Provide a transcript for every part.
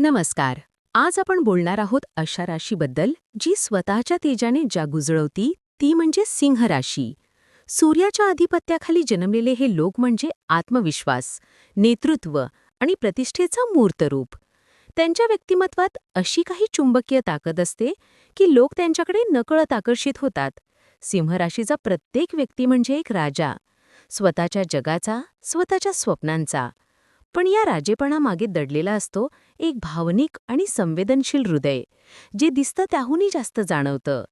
नमस्कार. आज आपण बोलणार आहोत अशा राशीबद्दल जी स्वतःच्या तेजाने जागुजळवती ती म्हणजे सिंह राशी. सूर्याच्या आधिपत्याखाली जन्मलेले हे लोक म्हणजे आत्मविश्वास नेतृत्व आणि प्रतिष्ठेचं मूर्तरूप. त्यांच्या व्यक्तिमत्वात अशी काही चुंबकीय ताकद असते की लोक त्यांच्याकडे नकळत आकर्षित होतात. सिंहराशीचा प्रत्येक व्यक्ती म्हणजे एक राजा. स्वतःच्या जगाचा स्वतःच्या स्वप्नांचा. पण या राजेपणामागे दडलेला असतो एक भावनिक आणि संवेदनशील हृदय जे दिसतं त्याहूनही जास्त जाणवतं.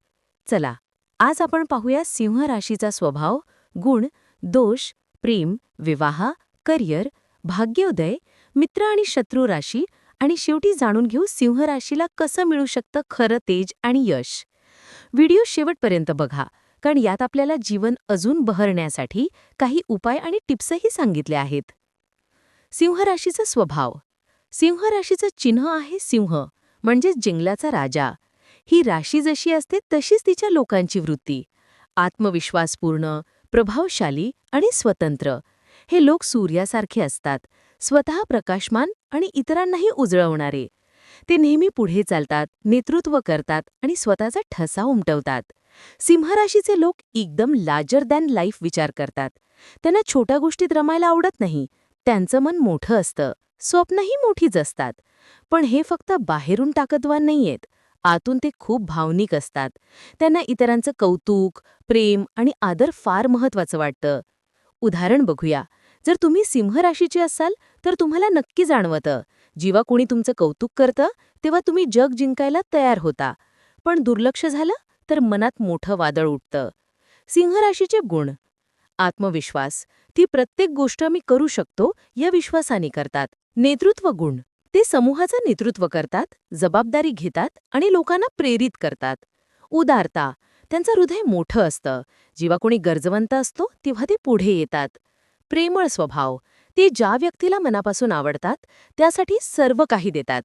चला आज आपण पाहूया सिंह राशीचा स्वभाव गुण दोष प्रेम विवाह करिअर भाग्योदय मित्र आणि शत्रू राशी आणि शेवटी जाणून घेऊ सिंह राशीला कसं मिळू शकतं खरं तेज आणि यश. व्हिडिओ शेवटपर्यंत बघा कारण यात आपल्याला जीवन अजून बहरण्यासाठी काही उपाय आणि टिप्सही सांगितले आहेत. सिंह राशीचा स्वभाव. सिंह राशीचं चिन्ह आहे सिंह म्हणजेच जिंगलाचा राजा. ही राशी जशी असते तशीच तिच्या लोकांची वृत्ती. आत्मविश्वासपूर्ण प्रभावशाली आणि स्वतंत्र. हे लोक सूर्यासारखे असतात. स्वतः प्रकाशमान आणि इतरांनाही उजळवणारे. ते नेहमी पुढे चालतात नेतृत्व करतात आणि स्वतःचा ठसा उमटवतात. सिंहराशीचे लोक एकदम लार्जर दॅन लाईफ विचार करतात. त्यांना छोट्या गोष्टीत रमायला आवडत नाही. त्यांचं मन मोठं असतं. स्वप्नही मोठीच असतात पण हे फक्त बाहेरून ताकदवान नाहीयेत. आतून ते खूप भावनिक असतात. त्यांना इतरांचं कौतुक प्रेम आणि आदर फार महत्वाचं वाटतं. उदाहरण बघूया. जर तुम्ही सिंह राशीचे असाल तर तुम्हाला नक्की जाणवतं. जेव्हा कोणी तुमचं कौतुक करतं तेव्हा तुम्ही जग जिंकायला तयार होता. पण दुर्लक्ष झालं तर मनात मोठं वादळ उठतं. सिंह राशीचे गुण. आत्मविश्वास. ती प्रत्येक गोष्ट मी करू शकतो या विश्वासाने करतात. नेतृत्व गुण. ते समूहाचं नेतृत्व करतात जबाबदारी घेतात आणि लोकांना प्रेरित करतात. उदारता. त्यांचं हृदय मोठं असतं. जेव्हा कोणी गरजवंत असतो तेव्हा ते पुढे येतात. प्रेमळ स्वभाव. ते ज्या व्यक्तीला मनापासून आवडतात त्यासाठी सर्व काही देतात.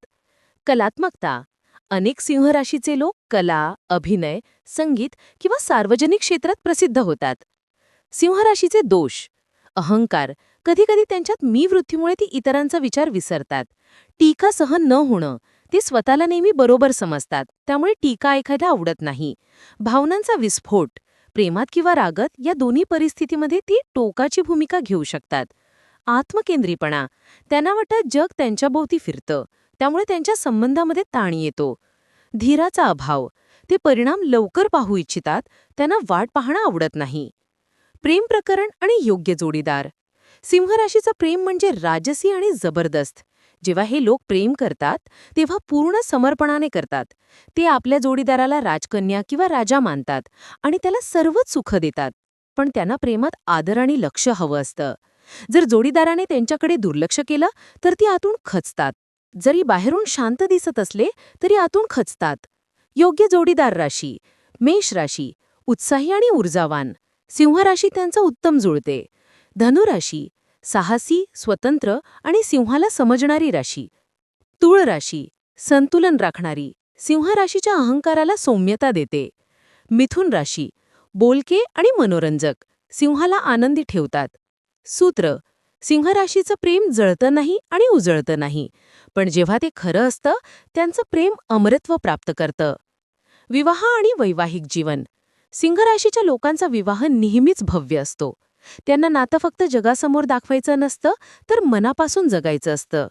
कलात्मकता. अनेक सिंहराशीचे लोक कला अभिनय संगीत किंवा सार्वजनिक क्षेत्रात प्रसिद्ध होतात. सिंहराशीचे दोष. अहंकार. कधीकधी त्यांच्यात मी वृत्तीमुळे ती इतरांचा विचार विसरतात. टीका सहन न होणं. ते स्वतःला नेहमी बरोबर समजतात. त्यामुळे टीका एखाद्या आवडत नाही. भावनांचा विस्फोट. प्रेमात किंवा रागत या दोन्ही परिस्थितीमध्ये ती टोकाची भूमिका घेऊ शकतात. आत्मकेंद्रीपणा. त्यांना वाटतं जग त्यांच्याभोवती फिरतं. त्यामुळे त्यांच्या संबंधामध्ये ताण येतो. धीराचा अभाव. ते परिणाम लवकर पाहू इच्छितात. त्यांना वाट पाहणं आवडत नाही. प्रेम प्रकरण आणि योग्य जोडीदार. सिंहराशीचं प्रेम म्हणजे राजसी आणि जबरदस्त. जेव्हा हे लोक प्रेम करतात तेव्हा पूर्ण समर्पणाने करतात. ते आपल्या जोडीदाराला राजकन्या किंवा राजा मानतात आणि त्याला सर्वच सुख देतात. पण त्यांना प्रेमात आदर आणि लक्ष हवं असतं. जर जोडीदाराने त्यांच्याकडे दुर्लक्ष केलं तर ती आतून खचतात. जरी बाहेरून शांत दिसत असले तरी आतून खचतात. योग्य जोडीदार राशी मेष राशी उत्साही आणि ऊर्जावान. सिंहराशी त्यांचं उत्तम जुळते. धनुराशी साहसी स्वतंत्र आणि सिंहाला समजणारी राशी. तुळ राशी संतुलन राखणारी सिंहराशीच्या अहंकाराला सौम्यता देते. मिथुन राशी बोलके आणि मनोरंजक सिंहाला आनंदी ठेवतात. सूत्र सिंहराशीचं प्रेम जळतं नाही आणि उजळतं नाही पण जेव्हा ते खरं असतं त्यांचं प्रेम अमरत्व प्राप्त करतं. विवाह आणि वैवाहिक जीवन सिंहराशीच्या लोकांचा विवाह नेहमीच भव्य असतो. त्यांना नातं फक्त जगासमोर दाखवायचं नसतं तर मनापासून जगायचं असतं.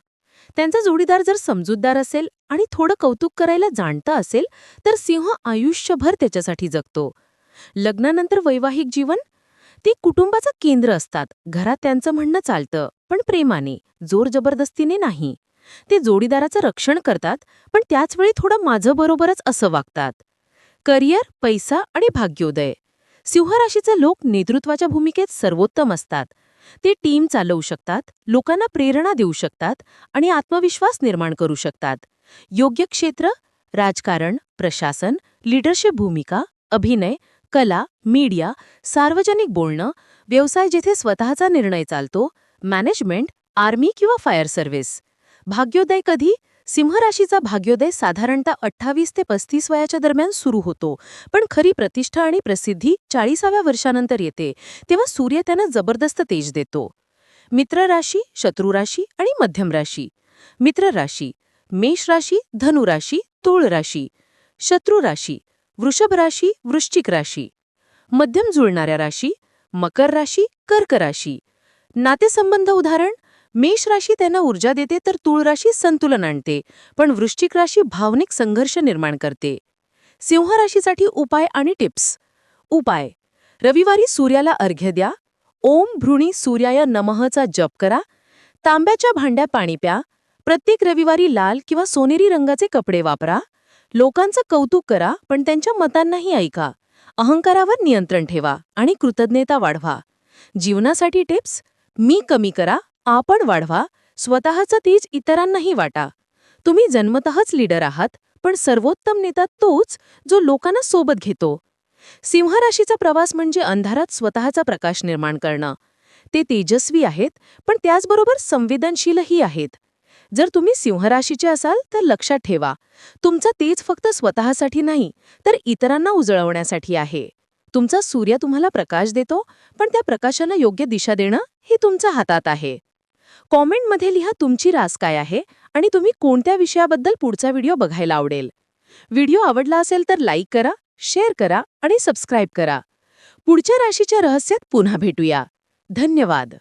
त्यांचा जोडीदार जर समजूतदार असेल आणि थोडं कौतुक करायला जाणतं असेल तर सिंह आयुष्यभर त्याच्यासाठी जगतो. लग्नानंतर वैवाहिक जीवन? ते कुटुंबाचं केंद्र असतात. घरात त्यांचं म्हणणं चालतं पण प्रेमाने जोर जबरदस्तीने नाही. ते जोडीदाराचं रक्षण करतात पण त्याचवेळी थोडं माझं बरोबरच असं वागतात. करिअर पैसा आणि भाग्योदय. सिंहराशीचे लोक नेतृत्वाच्या भूमिकेत सर्वोत्तम असतात. ते टीम चालवू शकतात लोकांना प्रेरणा देऊ शकतात आणि आत्मविश्वास निर्माण करू शकतात. योग्य क्षेत्र राजकारण प्रशासन लीडरशिप भूमिका अभिनय कला मीडिया सार्वजनिक बोलणं व्यवसाय जिथे स्वतःचा निर्णय चालतो मॅनेजमेंट आर्मी किंवा फायर सर्व्हिस. भाग्योदय कधी? सिंहराशीचा भाग्योदय साधारणतः अठ्ठावीस ते पस्तीस वयाच्या दरम्यान सुरू होतो. पण खरी प्रतिष्ठा आणि प्रसिद्धी चाळीसाव्या वर्षानंतर येते तेव्हा सूर्य त्यांना जबरदस्त तेज देतो. मित्र राशी शत्रू राशी आणि मध्यम राशी मित्र राशी मेष राशी धनु राशी राशी शत्रू राशी वृषभ राशी वृश्चिक राशी मध्यम जुळणाऱ्या राशी मकर राशी कर्क राशी नातेसंबंध उदाहरण मेष राशी त्यांना ऊर्जा देते तर तूळ राशी संतुलन आणते पण वृश्चिक राशी भावनिक संघर्ष निर्माण करते. सिंह राशीसाठी उपाय आणि टिप्स. उपाय. रविवारी सूर्याला अर्घ्य द्या. ओम भृणी सूर्याय नमःचा जप करा. तांब्याच्या भांड्या पाणी प्या. प्रत्येक रविवारी लाल किंवा सोनेरी रंगाचे कपडे वापरा. लोकांचं कौतुक करा पण त्यांच्या मतांनाही ऐका. अहंकारावर नियंत्रण ठेवा आणि कृतज्ञता वाढवा. जीवनासाठी टिप्स. मी कमी करा. आपण वाढवा स्वतःचं तीच इतरांनाही वाटा. तुम्ही जन्मतःच लीडर आहात पण सर्वोत्तम नेता तोच जो लोकांना सोबत घेतो. सिंहराशीचा प्रवास म्हणजे अंधारात स्वतःचा प्रकाश निर्माण करणं. ते तेजस्वी आहेत पण त्याचबरोबर संवेदनशीलही आहेत. जर तुम्ही सिंहराशीचे असाल तर लक्षात ठेवा. तुमचा तेज फक्त स्वतःसाठी नाही तर इतरांना उजळवण्यासाठी आहे. तुमचा सूर्य तुम्हाला प्रकाश देतो पण त्या प्रकाशाला योग्य दिशा देणं हे तुमच्या हातात आहे. कॉमेंटमध्ये लिहा तुमची रास काय आहे आणि तुम्ही कोणत्या विषयाबद्दल पुढचा व्हिडिओ बघायला आवडेल. व्हिडिओ आवडला असेल तर लाईक करा शेअर करा आणि सबस्क्राईब करा. पुढच्या राशीच्या रहस्यात पुन्हा भेटूया. धन्यवाद.